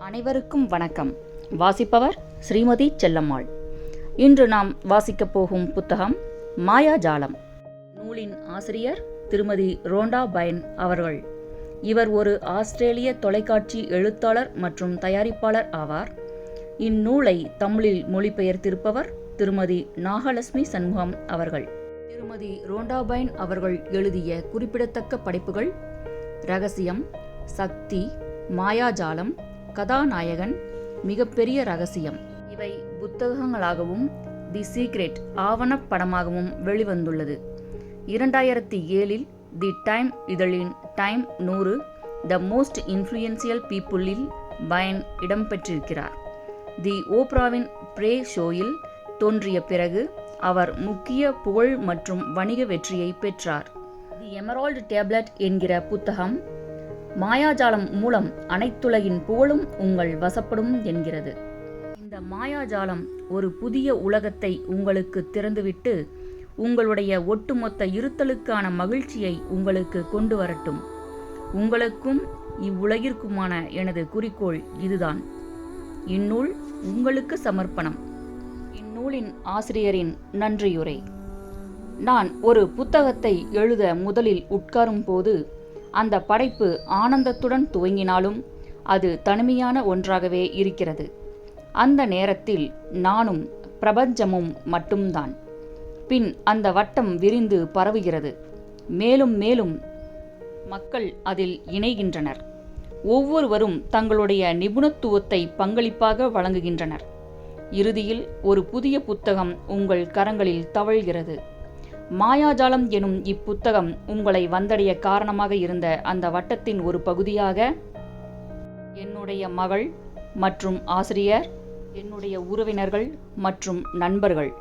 அனைவருக்கும் வணக்கம். வாசிப்பவர் ஸ்ரீமதி செல்லம்மாள். இன்று நாம் வாசிக்கப் போகும் புத்தகம் மாயாஜாலம். நூலின் ஆசிரியர் திருமதி ரோண்டா பைன் அவர்கள். இவர் ஒரு ஆஸ்திரேலிய தொலைக்காட்சி எழுத்தாளர் மற்றும் தயாரிப்பாளர் ஆவார். இந்நூலை தமிழில் மொழிபெயர்த்திருப்பவர் திருமதி நாகலட்சுமி சண்முகம் அவர்கள். திருமதி ரோண்டாபைன் அவர்கள் எழுதிய குறிப்பிடத்தக்க படைப்புகள் ரகசியம் சக்தி மாயாஜாலம் கதாநாயகன் மிகப்பெரிய ரகசியம். இவை புத்தகங்களாகவும் தி சீக்ரெட் ஆவணப்படமாகவும் வெளிவந்துள்ளது. இரண்டாயிரத்தி ஏழில் தி டைம் இதழின் டைம் நூறு த மோஸ்ட் இன்ஃப்ளூயன்சியல் பீப்புளில் பயன் இடம்பெற்றிருக்கிறார். தி ஓப்ராவின் ப்ரே ஷோயில் தோன்றிய பிறகு அவர் முக்கிய புகழ் மற்றும் வணிக வெற்றியை பெற்றார். தி எமரால்டு டேப்லெட் என்கிற புத்தகம் மாயாஜாலம் மூலம் அனைத்துலகின் புகழும் உங்கள் வசப்படும் என்கிறது. இந்த மாயாஜாலம் ஒரு புதிய உலகத்தை உங்களுக்கு திறந்துவிட்டு உங்களுடைய ஒட்டுமொத்த இருத்தலுக்கான மகிழ்ச்சியை உங்களுக்கு கொண்டு வரட்டும். உங்களுக்கும் இவ்வுலகிற்குமான எனது குறிக்கோள் இதுதான். இந்நூல் உங்களுக்கு சமர்ப்பணம். இந்நூலின் ஆசிரியரின் நன்றியுரை. நான் ஒரு புத்தகத்தை எழுத முதலில் உட்காரும் போது அந்த படைப்பு ஆனந்தத்துடன் துவங்கினாலும் அது தனிமையான ஒன்றாகவே இருக்கிறது. அந்த நேரத்தில் நானும் பிரபஞ்சமும் மட்டும்தான். பின் அந்த வட்டம் விரிந்து பரவுகிறது. மேலும் மேலும் மக்கள் அதில் இணைகின்றனர். ஒவ்வொருவரும் தங்களுடைய நிபுணத்துவத்தை பங்களிப்பாக வழங்குகின்றனர். இறுதியில் ஒரு புதிய புத்தகம் உங்கள் கரங்களில் தவழ்கிறது. மாயாஜாலம் எனும் இப்புத்தகம் உங்களை வந்தடைய காரணமாக இருந்த அந்த வட்டத்தின் ஒரு பகுதியாக என்னுடைய மகள் மற்றும் ஆசிரியர் என்னுடைய உறவினர்கள் மற்றும் நண்பர்கள்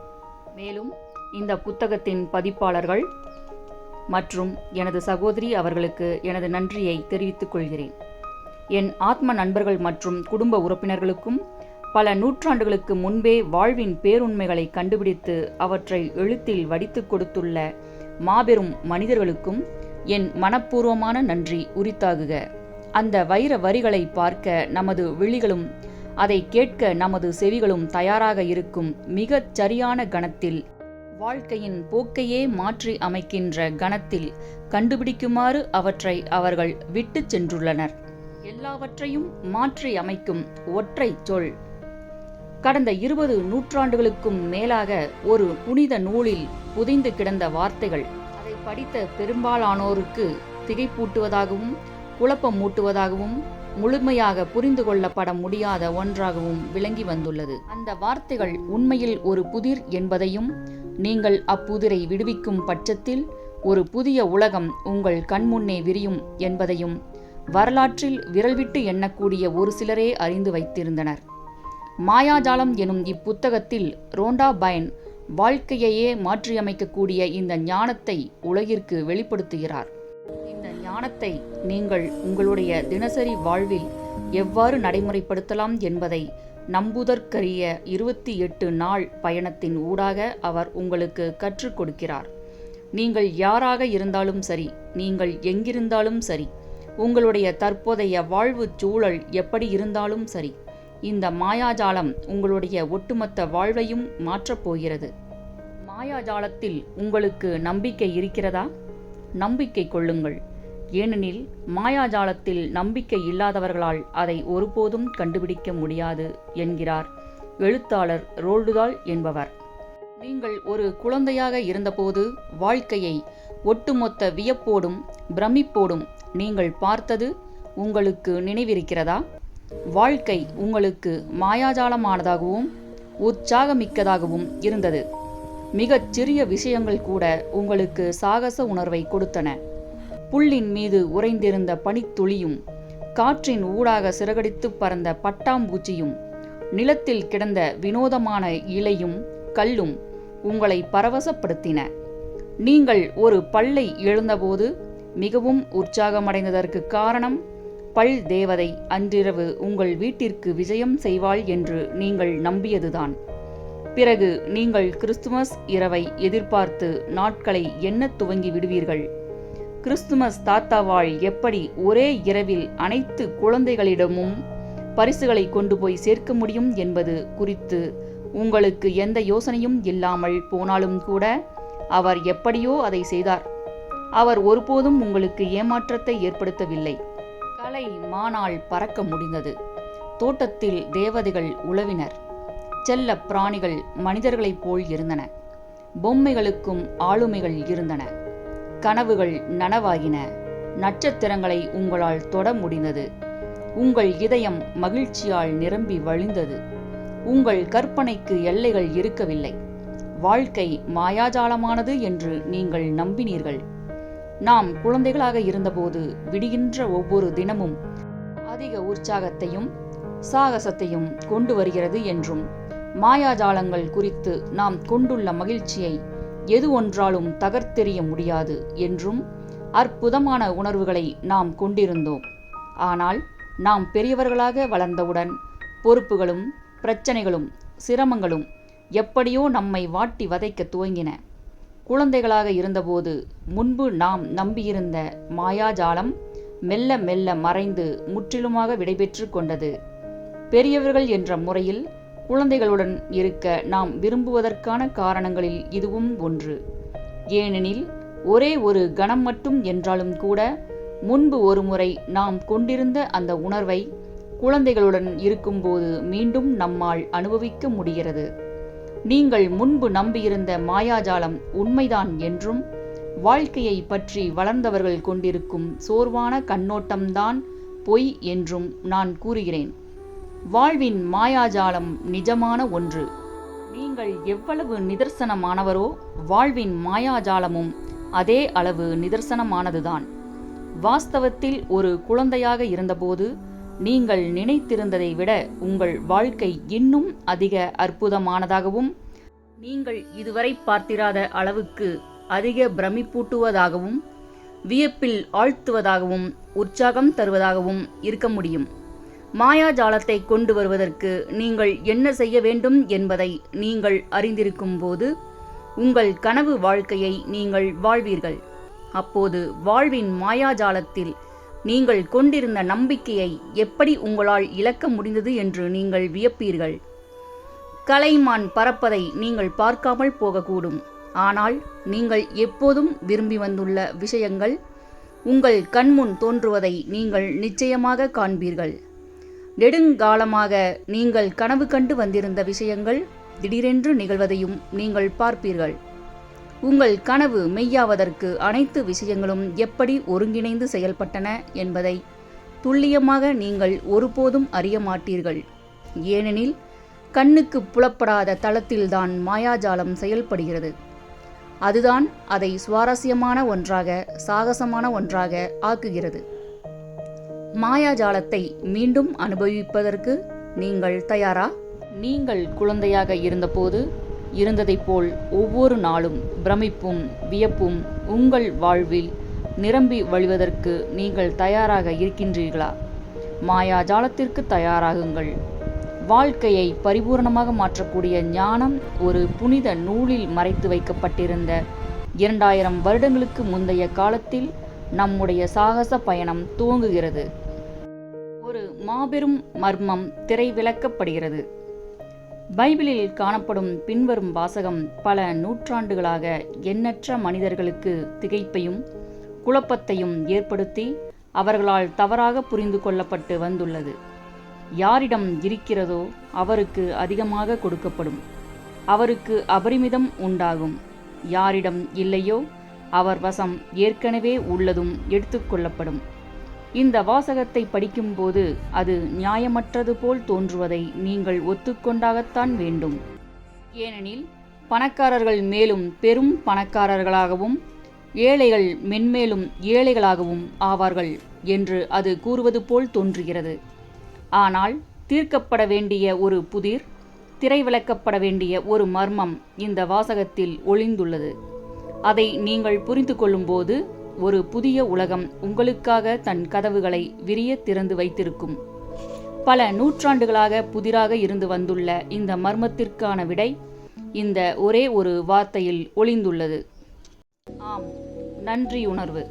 மேலும் இந்த புத்தகத்தின் பதிப்பாளர்கள் மற்றும் எனது சகோதரி அவர்களுக்கு எனது நன்றியை தெரிவித்துக் கொள்கிறேன். என் ஆத்ம நண்பர்கள் மற்றும் குடும்ப உறுப்பினர்களுக்கும் பல நூற்றாண்டுகளுக்கு முன்பே வாழ்வின் பேருண்மைகளை கண்டுபிடித்து அவற்றை எழுத்தில் வடித்து கொடுத்துள்ள மாபெரும் மனிதர்களுக்கும் என் மனப்பூர்வமான நன்றி உரித்தாகுக. அந்த வைர வரிகளை பார்க்க நமது விழிகளும் அதை கேட்க நமது செவிகளும் தயாராக இருக்கும் மிகச் சரியான கணத்தில் வாழ்க்கையின் போக்கையே மாற்றி அமைக்கின்ற கணத்தில் கண்டுபிடிக்குமாறு அவற்றை அவர்கள் விட்டுச் சென்றுள்ளனர். எல்லாவற்றையும் மாற்றி அமைக்கும் ஒற்றை சொல் கடந்த இருபது நூற்றாண்டுகளுக்கும் மேலாக ஒரு புனித நூலில் புதைந்து கிடந்த வார்த்தைகள். அதை படித்த பெரும்பாலானோருக்கு திகைப்பூட்டுவதாகவும் குழப்பம் மூட்டுவதாகவும் முழுமையாக புரிந்து கொள்ளப்பட முடியாத ஒன்றாகவும் விளங்கி வந்துள்ளது. அந்த வார்த்தைகள் உண்மையில் ஒரு புதிர் என்பதையும் நீங்கள் அப்புதிரை விடுவிக்கும் பட்சத்தில் ஒரு புதிய உலகம் உங்கள் கண்முன்னே விரியும் என்பதையும் வரலாற்றில் விரல்விட்டு எண்ணக்கூடிய ஒரு சிலரே அறிந்து வைத்திருந்தனர். மாயாஜாலம் எனும் இப்புத்தகத்தில் ரோண்டா பைன் வாழ்க்கையையே மாற்றியமைக்கக்கூடிய இந்த ஞானத்தை உலகிற்கு வெளிப்படுத்துகிறார். இந்த ஞானத்தை நீங்கள் உங்களுடைய தினசரி வாழ்வில் எவ்வாறு நடைமுறைப்படுத்தலாம் என்பதை நம்புதற்கரிய இருபத்தி எட்டு நாள் பயணத்தின் ஊடாக அவர் உங்களுக்கு கற்றுக் கொடுக்கிறார். நீங்கள் யாராக இருந்தாலும் சரி நீங்கள் எங்கிருந்தாலும் சரி உங்களுடைய தற்போதைய வாழ்வு சூழல் எப்படி இருந்தாலும் சரி இந்த மாயாஜாலம் உங்களுடைய ஒட்டுமொத்த வாழ்வையும் மாற்றப் போகிறது. மாயாஜாலத்தில் உங்களுக்கு நம்பிக்கை இருக்கிறதா? நம்பிக்கை கொள்ளுங்கள். ஏனெனில் மாயாஜாலத்தில் நம்பிக்கை இல்லாதவர்களால் அதை ஒருபோதும் கண்டுபிடிக்க முடியாது என்கிறார் எழுத்தாளர் ரோல்டுதால் என்பவர். நீங்கள் ஒரு குழந்தையாக இருந்தபோது வாழ்க்கையை ஒட்டுமொத்த வியப்போடும் பிரமிப்போடும் நீங்கள் பார்த்தது உங்களுக்கு நினைவிருக்கிறதா? வாழ்க்கை உங்களுக்கு மாயாஜாலமானதாகவும் உற்சாகமிக்கதாகவும் இருந்தது. மிகச் சிறிய விஷயங்கள் கூட உங்களுக்கு சாகச உணர்வை கொடுத்தன. புல்லின் மீது உறைந்திருந்த பனித்துளியும் காற்றின் ஊடாக சிறகடித்து பறந்த பட்டாம்பூச்சியும் நிலத்தில் கிடந்த வினோதமான இலையும் கல்லும் உங்களை பரவசப்படுத்தின. நீங்கள் ஒரு பல்லை எழுந்தபோது மிகவும் உற்சாகமடைந்ததற்கு காரணம் பல் தேவதை அன்றிரவு உங்கள் வீட்டிற்கு விஜயம் செய்வாள் என்று நீங்கள் நம்பியதுதான். பிறகு நீங்கள் கிறிஸ்துமஸ் இரவை எதிர்பார்த்து நாட்களை எண்ணத் துவங்கி விடுவீர்கள். கிறிஸ்துமஸ் தாத்தாவாள் எப்படி ஒரே இரவில் அனைத்து குழந்தைகளிடமும் பரிசுகளை கொண்டு போய் சேர்க்க முடியும் என்பது குறித்து உங்களுக்கு எந்த யோசனையும் இல்லாமல் போனாலும் கூட அவர் எப்படியோ அதை செய்தார். அவர் ஒருபோதும் உங்களுக்கு ஏமாற்றத்தை ஏற்படுத்தவில்லை. கலை மானால் பறக்க முடிந்தது. தோட்டத்தில் தேவதைகள் உழவினர். செல்ல பிராணிகள் மனிதர்களைப் போல் இருந்தன. பொம்மைகளுக்கும் ஆளுமைகள் இருந்தன. கனவுகள் நனவாகின நட்சத்திரங்களை உங்களால் தொட முடிந்தது. உங்கள் இதயம் மகிழ்ச்சியால் நிரம்பி வழிந்தது. உங்கள் கற்பனைக்கு எல்லைகள் இருக்கவில்லை. வாழ்க்கை மாயாஜாலமானது என்று நீங்கள் நம்பினீர்கள். நாம் குழந்தைகளாக இருந்தபோது விடுகின்ற ஒவ்வொரு தினமும் அதிக உற்சாகத்தையும் சாகசத்தையும் கொண்டு வருகிறது என்றும் மாயாஜாலங்கள் குறித்து நாம் கொண்டுள்ள மகிழ்ச்சியை எது ஒன்றாலும் தகர்த்தெறிய முடியாது என்றும் அற்புதமான உணர்வுகளை நாம் கொண்டிருந்தோம். ஆனால் நாம் பெரியவர்களாக வளர்ந்தவுடன் பொறுப்புகளும் பிரச்சனைகளும் சிரமங்களும் எப்படியோ நம்மை வாட்டி வதைக்க துவங்கின. குழந்தைகளாக இருந்தபோது முன்பு நாம் நம்பியிருந்த மாயாஜாலம் மெல்ல மெல்ல மறைந்து முற்றிலுமாக விடைபெற்று கொண்டது. பெரியவர்கள் என்ற முறையில் குழந்தைகளுடன் இருக்க நாம் விரும்புவதற்கான காரணங்களில் இதுவும் ஒன்று. ஏனெனில் ஒரே ஒரு கணம் மட்டும் என்றாலும் கூட முன்பு ஒருமுறை நாம் கொண்டிருந்த அந்த உணர்வை குழந்தைகளுடன் இருக்கும்போது மீண்டும் நம்மால் அனுபவிக்க முடிகிறது. நீங்கள் முன்பு நம்பியிருந்த மாயாஜாலம் உண்மைதான் என்றும் வாழ்க்கையை பற்றி வளர்ந்தவர்கள் கொண்டிருக்கும் சோர்வான கண்ணோட்டம்தான் பொய் என்றும் நான் கூறுகிறேன். வாழ்வின் மாயாஜாலம் நிஜமான ஒன்று. நீங்கள் எவ்வளவு நிதர்சனமானவரோ வாழ்வின் மாயாஜாலமும் அதே அளவு நிதர்சனமானதுதான். வாஸ்தவத்தில் ஒரு குழந்தையாக இருந்தபோது நீங்கள் நினைத்திருந்ததை விட உங்கள் வாழ்க்கை இன்னும் அதிக அற்புதமானதாகவும் நீங்கள் இதுவரை பார்த்திராத அளவுக்கு அதிக பிரமிப்பூட்டுவதாகவும் வியப்பில் ஆழ்த்துவதாகவும் உற்சாகம் தருவதாகவும் இருக்க முடியும். மாயாஜாலத்தை கொண்டு வருவதற்கு நீங்கள் என்ன செய்ய வேண்டும் என்பதை நீங்கள் அறிந்திருக்கும் போது உங்கள் கனவு வாழ்க்கையை நீங்கள் வாழ்வீர்கள். அப்போது வாழ்வின் மாயாஜாலத்தில் நீங்கள் கொண்டிருந்த நம்பிக்கையை எப்படி உங்களால் இழக்க முடிந்தது என்று நீங்கள் வியப்பீர்கள். கலைமான் பறப்பதை நீங்கள் பார்க்காமல் போகக்கூடும். ஆனால் நீங்கள் எப்போதும் விரும்பி வந்துள்ள விஷயங்கள் உங்கள் கண்முன் தோன்றுவதை நீங்கள் நிச்சயமாக காண்பீர்கள். நெடுங்காலமாக நீங்கள் கனவு கண்டு வந்திருந்த விஷயங்கள் திடீரென்று நிகழ்வதையும் நீங்கள் பார்ப்பீர்கள். உங்கள் கனவு மெய்யாவதற்கு அனைத்து விஷயங்களும் எப்படி ஒருங்கிணைந்து செயல்பட்டன என்பதை துல்லியமாக நீங்கள் ஒருபோதும் அறிய மாட்டீர்கள். ஏனெனில் கண்ணுக்கு புலப்படாத தளத்தில்தான் மாயாஜாலம் செயல்படுகிறது. அதுதான் அதை சுவாரஸ்யமான ஒன்றாக சாகசமான ஒன்றாக ஆக்குகிறது. மாயாஜாலத்தை மீண்டும் அனுபவிப்பதற்கு நீங்கள் தயாரா? நீங்கள் குழந்தையாக இருந்தபோது இருந்ததைப் போல் ஒவ்வொரு நாளும் பிரமிப்பும் வியப்பும் உங்கள் வாழ்வில் நிரம்பி வழிவதற்கு நீங்கள் தயாராக இருக்கின்றீர்களா? மாயாஜாலத்திற்கு தயாராகுங்கள். வாழ்க்கையை பரிபூரணமாக மாற்றக்கூடிய ஞானம் ஒரு புனித நூலில் மறைத்து வைக்கப்பட்டிருந்த இரண்டாயிரம் வருடங்களுக்கு முந்தைய காலத்தில் நம்முடைய சாகச பயணம் துவங்குகிறது. ஒரு மாபெரும் மர்மம் திரைவிலக்கப்படுகிறது பைபிளில் காணப்படும் பின்வரும் வாசகம் பல நூற்றாண்டுகளாக எண்ணற்ற மனிதர்களுக்கு திகைப்பையும் குழப்பத்தையும் ஏற்படுத்தி அவர்களால் தவறாக புரிந்து கொள்ளப்பட்டு வந்துள்ளது. யாரிடம் இருக்கிறதோ அவருக்கு அதிகமாக கொடுக்கப்படும். அவருக்கு அபரிமிதம் உண்டாகும். யாரிடம் இல்லையோ அவர் வசம் ஏற்கனவே உள்ளதும் எடுத்துக்கொள்ளப்படும் இந்த வாசகத்தை படிக்கும்போது அது நியாயமற்றது போல் தோன்றுவதை நீங்கள் ஒத்துக்கொண்டாகத்தான் வேண்டும். ஏனெனில் பணக்காரர்கள் மேலும் பெரும் பணக்காரர்களாகவும் ஏழைகள் மென்மேலும் ஏழைகளாகவும் ஆவார்கள் என்று அது கூறுவது போல் தோன்றுகிறது. ஆனால் தீர்க்கப்பட வேண்டிய ஒரு புதிர் திரைவிளக்கப்பட வேண்டிய ஒரு மர்மம் இந்த வாசகத்தில் ஒளிந்துள்ளது. அதை நீங்கள் புரிந்து கொள்ளும்போது ஒரு புதிய உலகம் உங்களுக்காக தன் கதவுகளை விரிய திறந்து வைத்திருக்கும். பல நூற்றாண்டுகளாக புதிராக இருந்து வந்துள்ள இந்த மர்மத்திற்கான விடை இந்த ஒரே ஒரு வார்த்தையில் ஒளிந்துள்ளது. ஆம் நன்றியுணர்வு.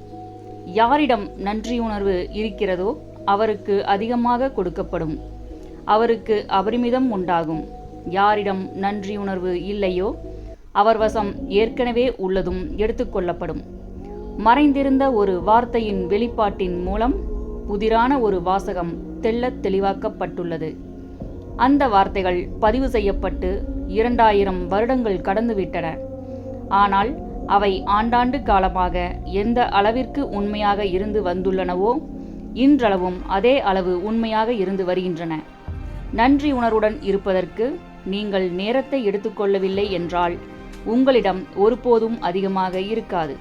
யாரிடம் நன்றியுணர்வு இருக்கிறதோ அவருக்கு அதிகமாக கொடுக்கப்படும். அவருக்கு அபரிமிதம் உண்டாகும். யாரிடம் நன்றியுணர்வு இல்லையோ அவர் வசம் ஏற்கனவே உள்ளதும் எடுத்துக்கொள்ளப்படும் மறைந்திருந்த ஒரு வார்த்தையின் வெளிப்பாட்டின் மூலம் புதிரான ஒரு வாசகம் தெள்ளத் தெளிவாக்கப்பட்டுள்ளது. அந்த வார்த்தைகள் பதிவு செய்யப்பட்டு இரண்டாயிரம் வருடங்கள் கடந்துவிட்டன. ஆனால் அவை ஆண்டாண்டு காலமாக எந்த அளவிற்கு உண்மையாக இருந்து வந்துள்ளனவோ இன்றளவும் அதே அளவு உண்மையாக இருந்து வருகின்றன. நன்றி உணர்வுடன் இருப்பதற்கு நீங்கள் நேரத்தை எடுத்துக்கொள்ளவில்லை என்றால் உங்களிடம் ஒருபோதும் அதிகமாக இருக்காது.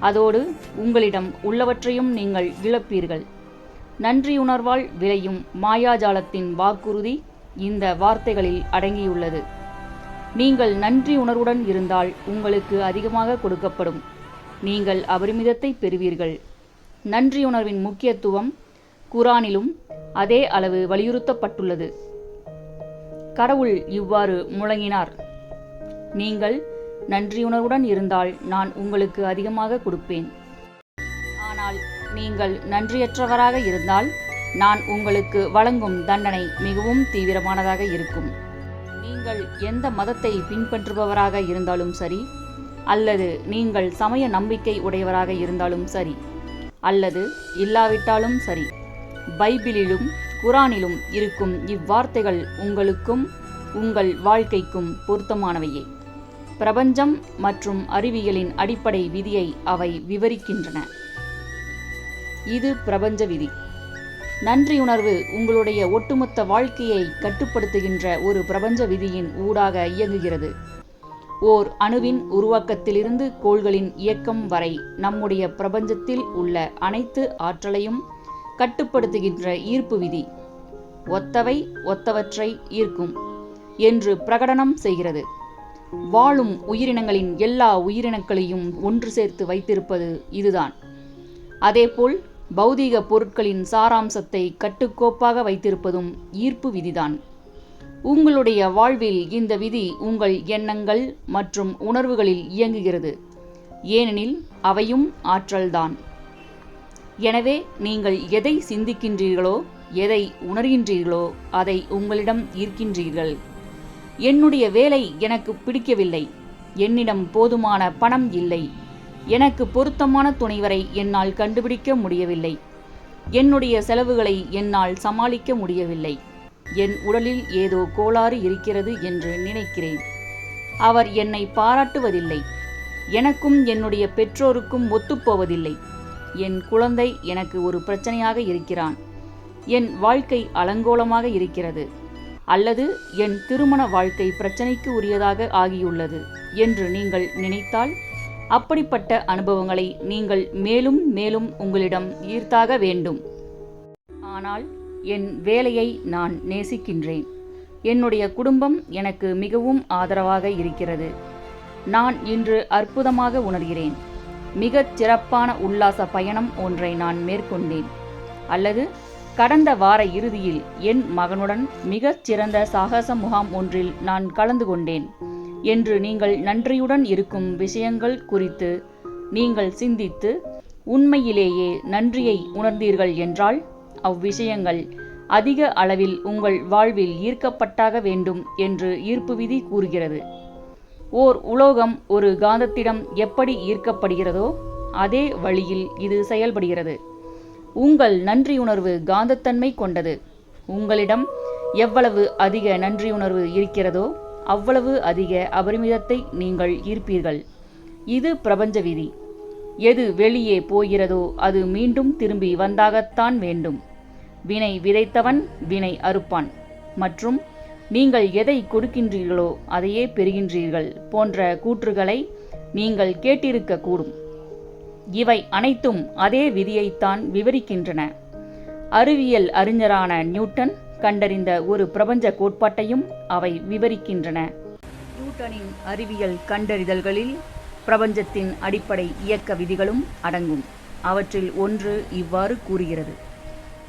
அதோடு உங்களிடம் உள்ளவற்றையும் நீங்கள் இழப்பீர்கள். நன்றியுணர்வால் விளையும் மாயாஜாலத்தின் வாக்குறுதி இந்த வார்த்தைகளில் அடங்கியுள்ளது. நீங்கள் நன்றி உணர்வுடன் இருந்தால் உங்களுக்கு அதிகமாக கொடுக்கப்படும். நீங்கள் அபரிமிதத்தை பெறுவீர்கள். நன்றியுணர்வின் முக்கியத்துவம் குரானிலும் அதே அளவு வலியுறுத்தப்பட்டுள்ளது. கடவுள் இவ்வாறு முழங்கினார். நீங்கள் நன்றியுணர்வுடன் இருந்தால் நான் உங்களுக்கு அதிகமாக கொடுப்பேன். ஆனால் நீங்கள் நன்றியற்றவராக இருந்தால் நான் உங்களுக்கு வழங்கும் தண்டனை மிகவும் தீவிரமானதாக இருக்கும். நீங்கள் எந்த மதத்தை பின்பற்றுபவராக இருந்தாலும் சரி அல்லது நீங்கள் சமய நம்பிக்கை உடையவராக இருந்தாலும் சரி அல்லது இல்லாவிட்டாலும் சரி பைபிளிலும் குரானிலும் இருக்கும் இவ்வார்த்தைகள் உங்களுக்கும் உங்கள் வாழ்க்கைக்கும் பொருத்தமானவையே. பிரபஞ்சம் மற்றும் அறிவியலின் அடிப்படை விதியை அவை விவரிக்கின்றன. இது பிரபஞ்ச விதி. நன்றியுணர்வு உங்களுடைய ஒட்டுமொத்த வாழ்க்கையை கட்டுப்படுத்துகின்ற ஒரு பிரபஞ்ச விதியின் ஊடாக இயங்குகிறது. ஓர் அணுவின் உருவாக்கத்திலிருந்து கோள்களின் இயக்கம் வரை நம்முடைய பிரபஞ்சத்தில் உள்ள அனைத்து ஆற்றலையும் கட்டுப்படுத்துகின்ற ஈர்ப்பு விதி. ஒத்தவை ஒத்தவற்றை ஈர்க்கும் என்று பிரகடனம் செய்கிறது. வாழும் உயிரினங்களின் எல்லா உயிரினங்களையும் ஒன்று சேர்த்து வைத்திருப்பது இதுதான். அதேபோல் பௌதீக பொருட்களின் சாராம்சத்தை கட்டுக்கோப்பாக வைத்திருப்பதும் ஈர்ப்பு விதிதான். உங்களுடைய வாழ்வில் இந்த விதி உங்கள் எண்ணங்கள் மற்றும் உணர்வுகளில் இயங்குகிறது. ஏனெனில் அவையும் ஆற்றல்தான். எனவே நீங்கள் எதை சிந்திக்கின்றீர்களோ எதை உணர்கின்றீர்களோ அதை உங்களிடம் ஈர்க்கின்றீர்கள். என்னுடைய வேலை எனக்கு பிடிக்கவில்லை. என்னிடம் போதுமான பணம் இல்லை. எனக்கு பொருத்தமான துணைவரை என்னால் கண்டுபிடிக்க முடியவில்லை. என்னுடைய செலவுகளை என்னால் சமாளிக்க முடியவில்லை. என் உடலில் ஏதோ கோளாறு இருக்கிறது என்று நினைக்கிறேன். அவர் என்னை பாராட்டுவதில்லை. எனக்கும் என்னுடைய பெற்றோருக்கும் ஒத்துப்போவதில்லை. என் குழந்தை எனக்கு ஒரு பிரச்சனையாக இருக்கிறான். என் வாழ்க்கை அலங்கோலமாக இருக்கிறது. அல்லது என் திருமண வாழ்க்கை பிரச்சனைக்கு உரியதாக ஆகியுள்ளது என்று நீங்கள் நினைத்தால் அப்படிப்பட்ட அனுபவங்களை நீங்கள் மேலும் மேலும் உங்களிடம் ஈர்த்தாக வேண்டும். ஆனால் என் வேலையை நான் நேசிக்கின்றேன். என்னுடைய குடும்பம் எனக்கு மிகவும் ஆதரவாக இருக்கிறது. நான் இன்று அற்புதமாக உணர்கிறேன். மிகச் சிறப்பான உல்லாச பயணம் ஒன்றை நான் மேற்கொண்டேன். அல்லது கடந்த வார இறுதியில் என் மகனுடன் மிகச் சிறந்த சாகச முகாம் ஒன்றில் நான் கலந்து கொண்டேன். என்று நீங்கள் நன்றியுடன் இருக்கும் விஷயங்கள் குறித்து நீங்கள் சிந்தித்து உண்மையிலேயே நன்றியை உணர்ந்தீர்கள் என்றால் அவ்விஷயங்கள் அதிக அளவில் உங்கள் வாழ்வில் ஈர்க்கப்பட்டாக வேண்டும் என்று ஈர்ப்பு விதி கூறுகிறது. ஓர் உலோகம் ஒரு காந்தத்திடம் எப்படி ஈர்க்கப்படுகிறதோ அதே வழியில் இது செயல்படுகிறது. உங்கள் நன்றியுணர்வு காந்தத்தன்மை கொண்டது. உங்களிடம் எவ்வளவு அதிக நன்றியுணர்வு இருக்கிறதோ அவ்வளவு அதிக அபரிமிதத்தை நீங்கள் ஈர்ப்பீர்கள். இது பிரபஞ்ச விதி. எது வெளியே போகிறதோ அது மீண்டும் திரும்பி வந்தாகத்தான் வேண்டும். வினை விதைத்தவன் வினை அறுப்பான். மற்றும் நீங்கள் எதை கொடுக்கின்றீர்களோ அதையே பெறுகின்றீர்கள் போன்ற கூற்றுகளை நீங்கள் கேட்டிருக்கக்கூடும். இவை அனைத்தும் அதே விதியைத்தான் விவரிக்கின்றன. அறிவியல் அறிஞரான நியூட்டன் கண்டறிந்த ஒரு பிரபஞ்ச கோட்பாட்டையும் அவை விவரிக்கின்றன. நியூட்டனின் அறிவியல் கண்டறிதல்களில் பிரபஞ்சத்தின் அடிப்படை இயக்க விதிகளும் அடங்கும். அவற்றில் ஒன்று இவ்வாறு கூறுகிறது.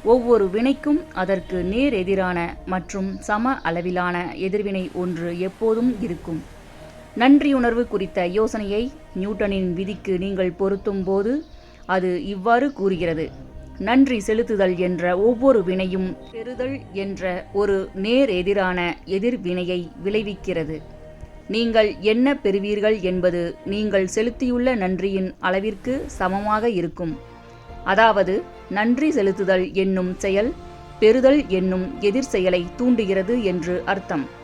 ஒவ்வொரு வினைக்கும் அதற்கு நேர் எதிரான மற்றும் சம அளவிலான எதிர்வினை ஒன்று எப்போதும் இருக்கும். நன்றியுணர்வு குறித்த யோசனையை நியூட்டனின் விதிக்கு நீங்கள் பொருத்தும் போது அது இவ்வாறு கூறுகிறது. நன்றி செலுத்துதல் என்ற ஒவ்வொரு வினையும் பெறுதல் என்ற ஒரு நேர் எதிரான எதிர்வினையை விளைவிக்கிறது. நீங்கள் என்ன பெறுவீர்கள் என்பது நீங்கள் செலுத்தியுள்ள நன்றியின் அளவிற்கு சமமாக இருக்கும். அதாவது நன்றி செலுத்துதல் என்னும் செயல் பெறுதல் என்னும் எதிர் செயலை தூண்டுகிறது என்று அர்த்தம்.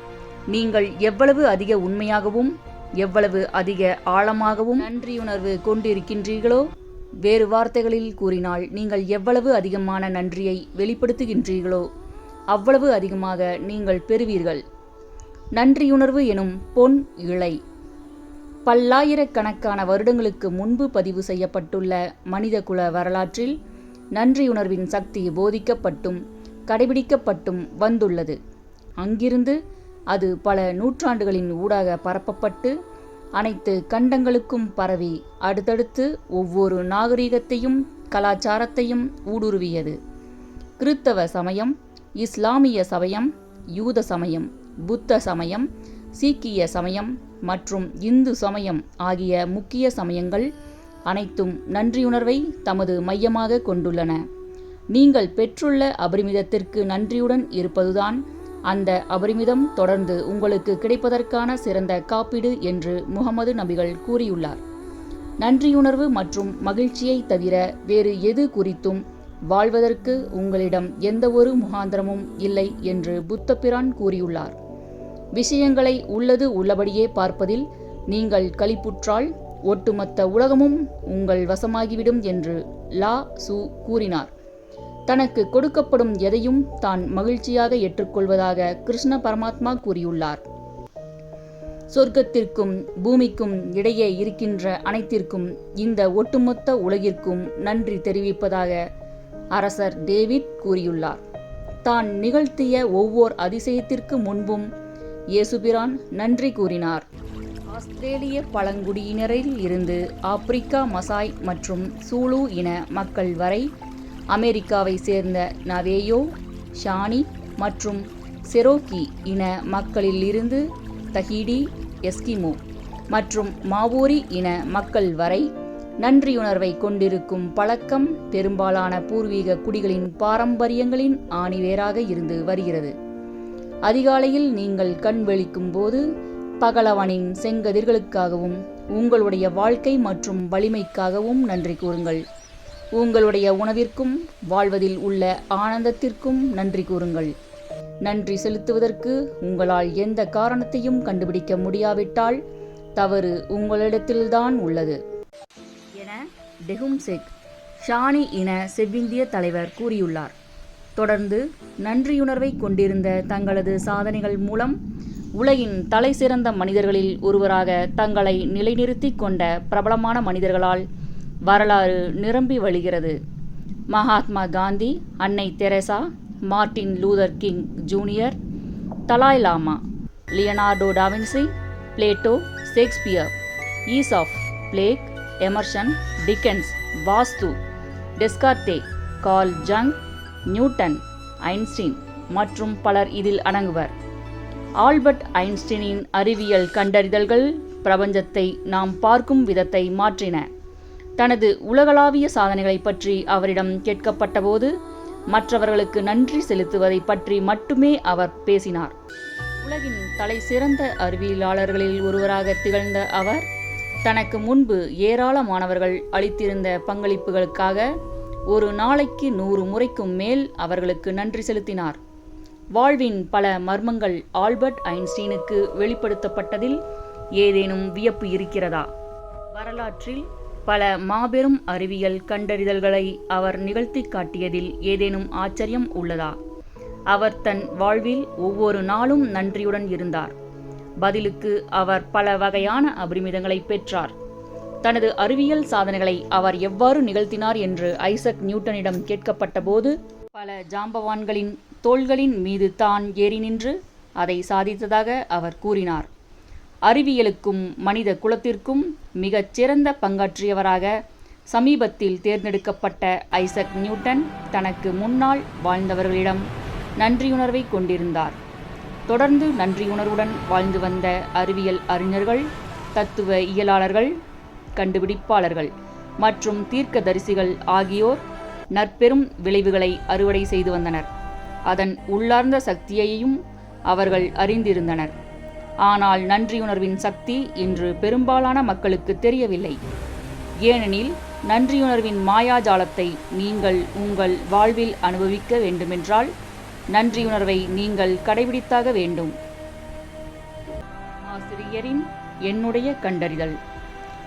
நீங்கள் எவ்வளவு அதிக உண்மையாகவும் எவ்வளவு அதிக ஆழமாகவும் நன்றியுணர்வு கொண்டிருக்கின்றீர்களோ? வேறு வார்த்தைகளில் கூறினால் நீங்கள் எவ்வளவு அதிகமான நன்றியை வெளிப்படுத்துகின்றீர்களோ அவ்வளவு அதிகமாக நீங்கள் பெறுவீர்கள். நன்றியுணர்வு எனும் பொன் இழை. பல்லாயிரக்கணக்கான வருடங்களுக்கு முன்பு பதிவு செய்யப்பட்டுள்ள மனிதகுல வரலாற்றில் நன்றியுணர்வின் சக்தி போதிக்கப்பட்டும் கடைபிடிக்கப்பட்டும் வந்துள்ளது. அங்கிருந்து அது பல நூற்றாண்டுகளின் ஊடாக பரப்பப்பட்டு அனைத்து கண்டங்களுக்கும் பரவி அடுத்தடுத்து ஒவ்வொரு நாகரிகத்தையும் கலாச்சாரத்தையும் ஊடுருவியது. கிறித்தவ சமயம் இஸ்லாமிய சமயம் யூத சமயம் புத்த சமயம் சீக்கிய சமயம் மற்றும் இந்து சமயம் ஆகிய முக்கிய சமயங்கள் அனைத்தும் நன்றியுணர்வை தமது மையமாக கொண்டுள்ளன. நீங்கள் பெற்றுள்ள அபரிமிதத்திற்கு நன்றியுடன் இருப்பதுதான் அந்த அபரிமிதம் தொடர்ந்து உங்களுக்கு கிடைப்பதற்கான சிறந்த காப்பீடு என்று முகமது நபிகள் கூறியுள்ளார். நன்றியுணர்வு மற்றும் மகிழ்ச்சியை தவிர வேறு எது குறித்தும் வாழ்வதற்கு உங்களிடம் எந்தவொரு முகாந்திரமும் இல்லை என்று புத்தபிரான் கூறியுள்ளார். விஷயங்களை உள்ளது உள்ளபடியே பார்ப்பதில் நீங்கள் களிப்புற்றால் ஒட்டுமொத்த உலகமும் உங்கள் வசமாகிவிடும் என்று லா சு கூறினார். தனக்கு கொடுக்கப்படும் எதையும் தான் மகிழ்ச்சியாக ஏற்றுக்கொள்வதாக கிருஷ்ண பரமாத்மா கூறியுள்ளார். சொர்க்கத்திற்கும் பூமிக்கும் இடையே இருக்கின்ற அனைத்திற்கும் இந்த ஒட்டுமொத்த உலகிற்கும் நன்றி தெரிவிப்பதாக அரசர் டேவிட் கூறியுள்ளார். தான் நிகழ்த்திய ஒவ்வொரு அதிசயத்திற்கு முன்பும் இயேசுபிரான் நன்றி கூறினார். ஆஸ்திரேலிய பழங்குடியினரில் இருந்து ஆப்பிரிக்கா மசாய் மற்றும் சூலு இன மக்கள் வரை அமெரிக்காவை சேர்ந்த நவேயோ ஷானி மற்றும் செரோக்கி இன மக்களிலிருந்து தஹிடி எஸ்கிமோ மற்றும் மாவோரி இன மக்கள் வரை நன்றியுணர்வை கொண்டிருக்கும் பழக்கம் பெரும்பாலான பூர்வீக குடிகளின் பாரம்பரியங்களின் ஆணிவேராக இருந்து வருகிறது. அதிகாலையில் நீங்கள் கண் வெளிக்கும் போது பகலவனின் செங்கதிர்களுக்காகவும் உங்களுடைய வாழ்க்கை மற்றும் வலிமைக்காகவும் நன்றி கூறுங்கள். உங்களுடைய உணவிற்கும் வாழ்வதில் உள்ள ஆனந்தத்திற்கும் நன்றி கூறுங்கள். நன்றி செலுத்துவதற்கு உங்களால் எந்த காரணத்தையும் கண்டுபிடிக்க முடியாவிட்டால் தவறு உங்களிடத்தில்தான் உள்ளது. என டெகும்செக் ஷானி இன செவ்விந்திய தலைவர் கூறியுள்ளார். தொடர்ந்து நன்றியுணர்வை கொண்டிருந்த தங்களது சாதனைகள் மூலம் உலகின் தலை சிறந்த மனிதர்களில் ஒருவராக தங்களை நிலைநிறுத்திக் கொண்ட பிரபலமான மனிதர்களால் வரலாறு நிரம்பி வழிகிறது. மகாத்மா காந்தி அன்னை Teresa Martin Luther King Junior Dalai Lama Leonardo da Vinci Plato Shakespeare Aesop Blake Emerson Dickens வாஸ்து Descartes Carl Jung Newton Einstein மற்றும் பலர் இதில் அடங்குவர். ஆல்பர்ட் ஐன்ஸ்டீனின் அறிவியல் கண்டறிதல்கள் பிரபஞ்சத்தை நாம் பார்க்கும் விதத்தை மாற்றின. தனது உலகளாவிய சாதனைகளை பற்றி அவரிடம் கேட்கப்பட்டபோது மற்றவர்களுக்கு நன்றி செலுத்துவதை பற்றி மட்டுமே அவர் பேசினார். உலகின் தலை சிறந்த அறிவியலாளர்களில் ஒருவராக திகழ்ந்த அவர் தனக்கு முன்பு ஏராளமானவர்கள் அளித்திருந்த பங்களிப்புகளுக்காக ஒரு நாளைக்கு நூறு முறைக்கும் மேல் அவர்களுக்கு நன்றி செலுத்தினார். வாழ்வின் பல மர்மங்கள் ஆல்பர்ட் ஐன்ஸ்டீனுக்கு வெளிப்படுத்தப்பட்டதில் ஏதேனும் வியப்பு இருக்கிறதா? வரலாற்றில் பல மாபெரும் அறிவியல் கண்டறிதல்களை அவர் நிகழ்த்தி காட்டியதில் ஏதேனும் ஆச்சரியம் உள்ளதா? அவர் தன் வாழ்வில் ஒவ்வொரு நாளும் நன்றியுடன் இருந்தார். பதிலுக்கு அவர் பல வகையான அபரிமிதங்களை பெற்றார். தனது அறிவியல் சாதனைகளை அவர் எவ்வாறு நிகழ்த்தினார் என்று ஐசக் நியூட்டனிடம் கேட்கப்பட்டபோது பல ஜாம்பவான்களின் தோள்களின் மீது தான் ஏறி நின்று அதை சாதித்ததாக அவர் கூறினார். அறிவியலுக்கும் மனித குலத்திற்கும் மிகச் சிறந்த பங்காற்றியவராக சமீபத்தில் தேர்ந்தெடுக்கப்பட்ட ஐசக் நியூட்டன் தனக்கு முன்னால் வாழ்ந்தவர்களிடம் நன்றியுணர்வை கொண்டிருந்தார். தொடர்ந்து நன்றியுணர்வுடன் வாழ்ந்து வந்த அறிவியல் அறிஞர்கள் தத்துவ இயலாளர்கள் கண்டுபிடிப்பாளர்கள் மற்றும் தீர்க்கதரிசிகள் ஆகியோர் நற்பெரும் விளைவுகளை அறுவடை செய்து வந்தனர். அதன் உள்ளார்ந்த சக்தியையும் அவர்கள் அறிந்திருந்தனர். ஆனால் நன்றியுணர்வின் சக்தி இன்று பெரும்பாலான மக்களுக்கு தெரியவில்லை. ஏனெனில் நன்றியுணர்வின் மாயாஜாலத்தை நீங்கள் உங்கள் வாழ்வில் அனுபவிக்க வேண்டுமென்றால் நன்றியுணர்வை நீங்கள் கடைபிடித்தாக வேண்டும். ஆசிரியரின் என்னுடைய கண்டறிதல்.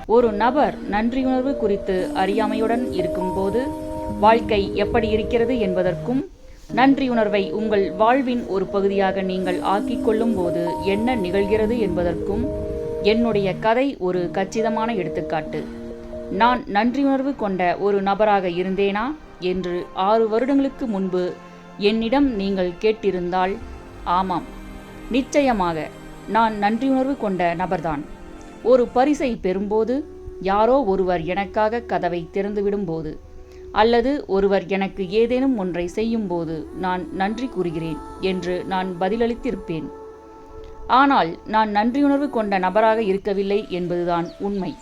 ஒரு நபர் நன்றியுணர்வு குறித்து அறியாமையுடன் இருக்கும்போது வாழ்க்கை எப்படி இருக்கிறது என்பதற்கும் நன்றியுணர்வை உங்கள் வாழ்வின் ஒரு பகுதியாக நீங்கள் ஆக்கிக் கொள்ளும் போது என்ன நிகழ்கிறது என்பதற்கும் என்னுடைய கதை ஒரு கச்சிதமான எடுத்துக்காட்டு. நான் நன்றியுணர்வு கொண்ட ஒரு நபராக இருந்தேனா என்று ஆறு வருடங்களுக்கு முன்பு என்னிடம் நீங்கள் கேட்டிருந்தால் ஆமாம் நிச்சயமாக நான் நன்றியுணர்வு கொண்ட நபர்தான். ஒரு பரிசை பெறும்போது யாரோ ஒருவர் எனக்காக கதவை திறந்துவிடும்போது அல்லது ஒருவர் எனக்கு ஏதேனும் ஒன்றை செய்யும்போது நான் நன்றி கூறுகிறேன் என்று நான் பதிலளித்திருப்பேன். ஆனால் நான் நன்றியுணர்வு கொண்ட நபராக இருக்கவில்லை என்பதுதான் உண்மை.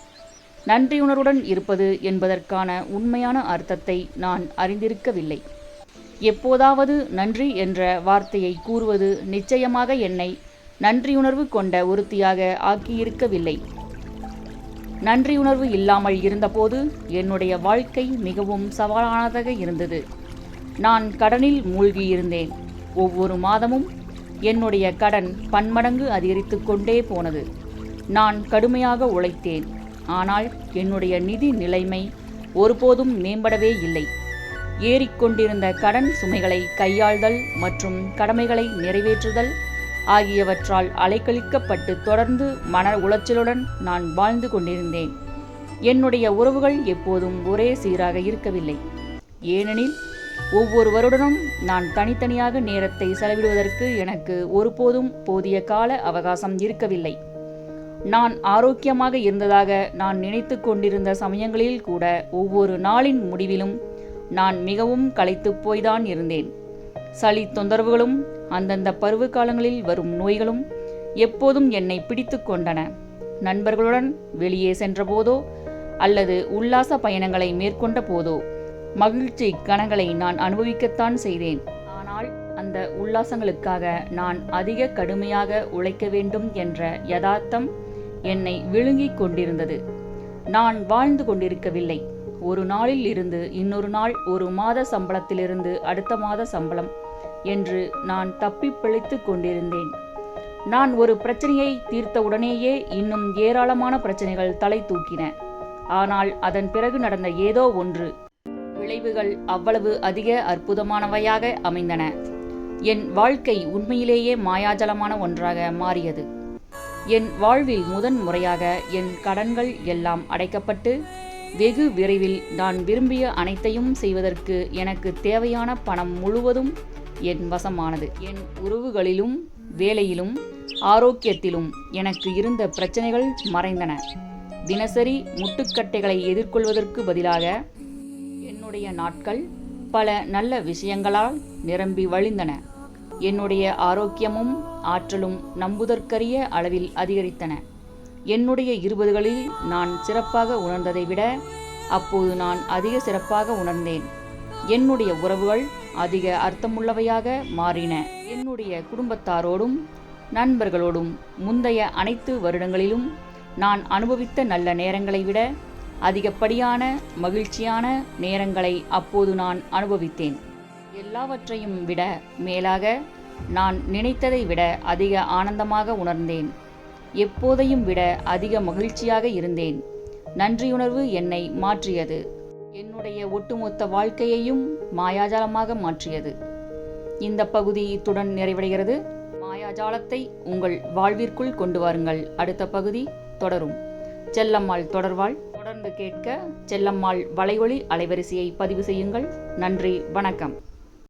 நன்றியுணர்வுடன் இருப்பது என்பதற்கான உண்மையான அர்த்தத்தை நான் அறிந்திருக்கவில்லை. எப்போதாவது நன்றி என்ற வார்த்தையை கூறுவது நிச்சயமாக என்னை நன்றியுணர்வு கொண்ட ஒருத்தியாக ஆக்கியிருக்கவில்லை. நன்றியுணர்வு இல்லாமல் இருந்தபோது என்னுடைய வாழ்க்கை மிகவும் சவாலானதாக இருந்தது. நான் கடனில் மூழ்கியிருந்தேன். ஒவ்வொரு மாதமும் என்னுடைய கடன் பன்மடங்கு அதிகரித்து கொண்டே போனது. நான் கடுமையாக உழைத்தேன். ஆனால் என்னுடைய நிதி நிலைமை ஒருபோதும் மேம்படவே இல்லை. ஏறிக்கொண்டிருந்த கடன் சுமைகளை கையாள்தல் மற்றும் கடமைகளை நிறைவேற்றுதல் ஆகியவற்றால் அலைக்கழிக்கப்பட்டு தொடர்ந்து மன உளைச்சலுடன் நான் வாழ்ந்து கொண்டிருந்தேன். என்னுடைய உறவுகள் எப்போதும் ஒரே சீராக இருக்கவில்லை. ஏனெனில் ஒவ்வொருவருடனும் நான் தனித்தனியாக நேரத்தை செலவிடுவதற்கு எனக்கு ஒருபோதும் போதிய கால அவகாசம் இருக்கவில்லை. நான் ஆரோக்கியமாக இருந்ததாக நான் நினைத்து கொண்டிருந்த சமயங்களில் கூட ஒவ்வொரு நாளின் முடிவிலும் நான் மிகவும் களைத்துப் போய்தான் இருந்தேன். சளி தொந்தரவுகளும் அந்தந்த பருவ காலங்களில் வரும் நோய்களும் எப்போதும் என்னை பிடித்து கொண்டன. நண்பர்களுடன் வெளியே சென்றபோதோ அல்லது உல்லாச பயணங்களை மேற்கொண்ட போதோ மகிழ்ச்சி கணங்களை நான் அனுபவிக்கத்தான் செய்தேன். ஆனால் அந்த உல்லாசங்களுக்காக நான் அதிக கடுமையாக உழைக்க வேண்டும் என்ற யதார்த்தம் என்னை விழுங்கிக் கொண்டிருந்தது. நான் வாழ்ந்து கொண்டிருக்கவில்லை. ஒரு நாளில் இருந்து இன்னொரு நாள் ஒரு மாத சம்பளத்திலிருந்து அடுத்த மாத சம்பளம் என்று நான் தப்பி பிழைத்து கொண்டிருந்தேன். நான் ஒரு பிரச்சனையை தீர்த்தவுடனேயே இன்னும் ஏராளமான பிரச்சனைகள் தலை தூக்கின. ஆனால் அதன் பிறகு நடந்த ஏதோ ஒன்று. விளைவுகள் அவ்வளவு அதிக அற்புதமானவையாக அமைந்தன. என் வாழ்க்கை உண்மையிலேயே மாயாஜலமான ஒன்றாக மாறியது. என் வாழ்வில் முதன் முறையாக என் கடன்கள் எல்லாம் அடைக்கப்பட்டு வெகு விரைவில் நான் விரும்பிய அனைத்தையும் செய்வதற்கு எனக்கு தேவையான பணம் முழுவதும் என் வசமானது. என் உறவுகளிலும் வேலையிலும் ஆரோக்கியத்திலும் எனக்கு இருந்த பிரச்சனைகள் மறைந்தன. தினசரி முட்டுக்கட்டைகளை எதிர்கொள்வதற்கு பதிலாக என்னுடைய நாட்கள் பல நல்ல விஷயங்களால் நிரம்பி வழிந்தன. என்னுடைய ஆரோக்கியமும் ஆற்றலும் நம்புதற்கரிய அளவில் அதிகரித்தன. என்னுடைய இருபதுகளில் நான் சிறப்பாக உணர்ந்ததை விட அப்போது நான் அதிக சிறப்பாக உணர்ந்தேன். என்னுடைய உறவுகள் அதிக அர்த்தமுள்ளவையாக மாறின. என்னுடைய குடும்பத்தாரோடும் நண்பர்களோடும் முந்தைய அனைத்து வருடங்களிலும் நான் அனுபவித்த நல்ல நேரங்களை விட அதிகப்படியான மகிழ்ச்சியான நேரங்களை அப்போது நான் அனுபவித்தேன். எல்லாவற்றையும் விட மேலாக நான் நினைத்ததை விட அதிக ஆனந்தமாக உணர்ந்தேன். எப்போதையும் விட அதிக மகிழ்ச்சியாக இருந்தேன். நன்றியுணர்வு என்னை மாற்றியது. என்னுடைய ஒட்டுமொத்த வாழ்க்கையையும் மாயாஜாலமாக மாற்றியது. இந்த பகுதி இத்துடன் நிறைவடைகிறது. மாயாஜாலத்தை உங்கள் வாழ்விற்குள் கொண்டு வாருங்கள். அடுத்த பகுதி தொடரும். செல்லம்மாள் தொடர்வாள். தொடர்ந்து கேட்க செல்லம்மாள் வலையொலி அலைவரிசையை பதிவு செய்யுங்கள். நன்றி. வணக்கம்.